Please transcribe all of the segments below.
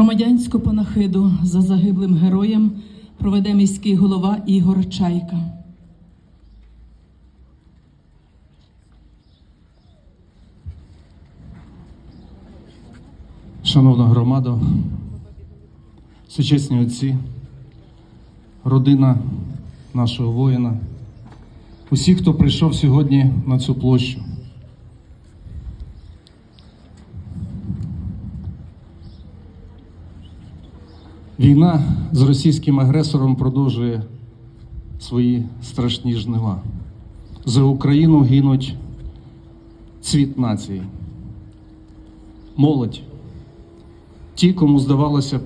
Громадянську панахиду за загиблим героєм проведе міський голова Ігор Чайка. Шановна громада, сучасні отці, родина нашого воїна, усі, хто прийшов сьогодні на цю площу. Війна з російським агресором продовжує свої страшні жнива. За Україну гинуть цвіт нації, молодь. Ті, кому здавалося б,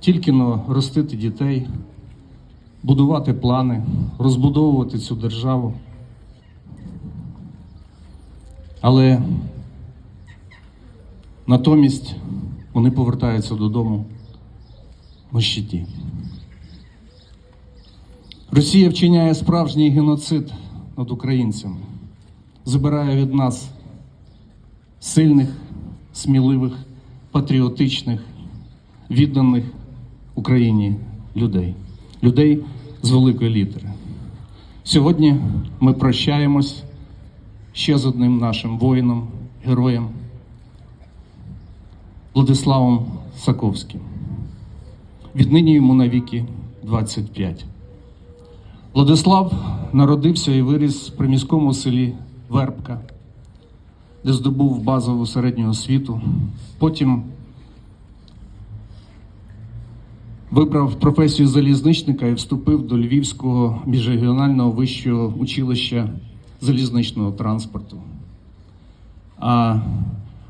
тільки но ростити дітей, будувати плани, розбудовувати цю державу. Але натомість вони повертаються додому щиті. Росія вчиняє справжній геноцид над українцями, забирає від нас сильних, сміливих, патріотичних, відданих Україні людей, людей з великої літери. Сьогодні ми прощаємось ще з одним нашим воїном, героєм Владиславом Саковським. Віднині йому навіки 25. Владислав народився і виріс в приміському селі Вербка, де здобув базову середню освіту. Потім вибрав професію залізничника і вступив до Львівського міжрегіонального вищого училища залізничного транспорту. А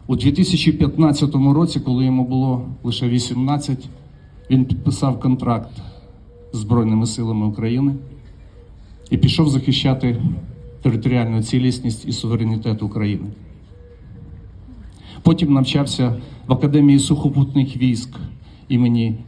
у 2015 році, коли йому було лише 18, він підписав контракт з Збройними силами України і пішов захищати територіальну цілісність і суверенітет України. Потім навчався в Академії сухопутних військ імені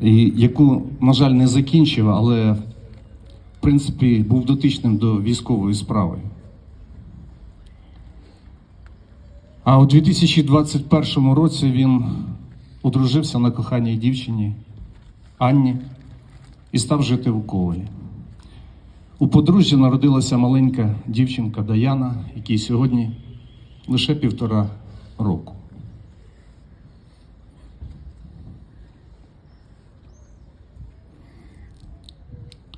і яку, на жаль, не закінчив, але в принципі був дотичним до військової справи. А у 2021 році він одружився на коханій дівчині Анні і став жити у Ковалі. У подружжя народилася маленька дівчинка Даяна, якій сьогодні лише півтора року. –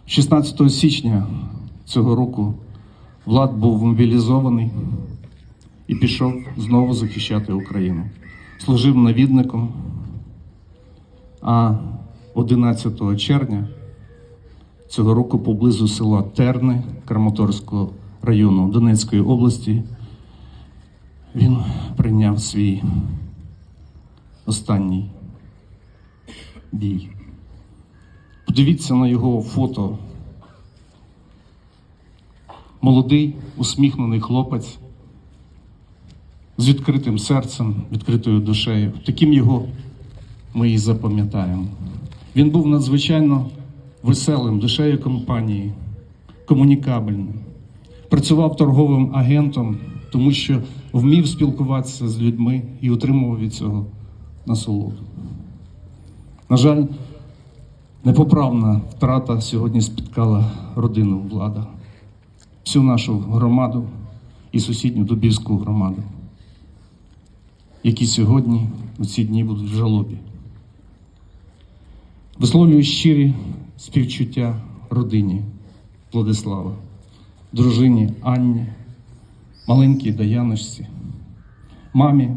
16 січня цього року Влад був мобілізований і пішов знову захищати Україну. Служив навідником. А 11 червня цього року поблизу села Терни Краматорського району Донецької області він прийняв свій останній бій. Подивіться на його фото. Молодий, усміхнений хлопець з відкритим серцем, відкритою душею. Таким його ми і запам'ятаємо. Він був надзвичайно веселим, душею компанії, комунікабельним. Працював торговим агентом, тому що вмів спілкуватися з людьми і отримував від цього насолоду. На жаль, непоправна втрата сьогодні спіткала родину влада, всю нашу громаду і сусідню Дубівську громаду, які сьогодні у ці дні будуть в жалобі. Висловлюю щирі співчуття родині Владислава, дружині Анні, маленькій Даяночці, мамі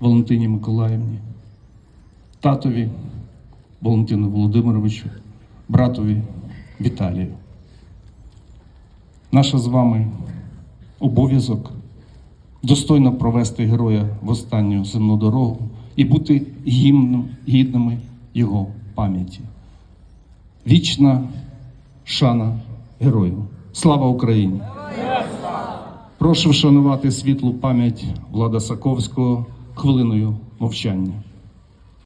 Валентині Миколаївні, татові Валентину Володимировичу, братові Віталію. Наша з вами обов'язок достойно провести героя в останню земну дорогу і бути гімном, гідними його пам'яті. Вічна шана герою. Слава Україні! Прошу вшанувати світлу пам'ять Влада Саковського хвилиною мовчання.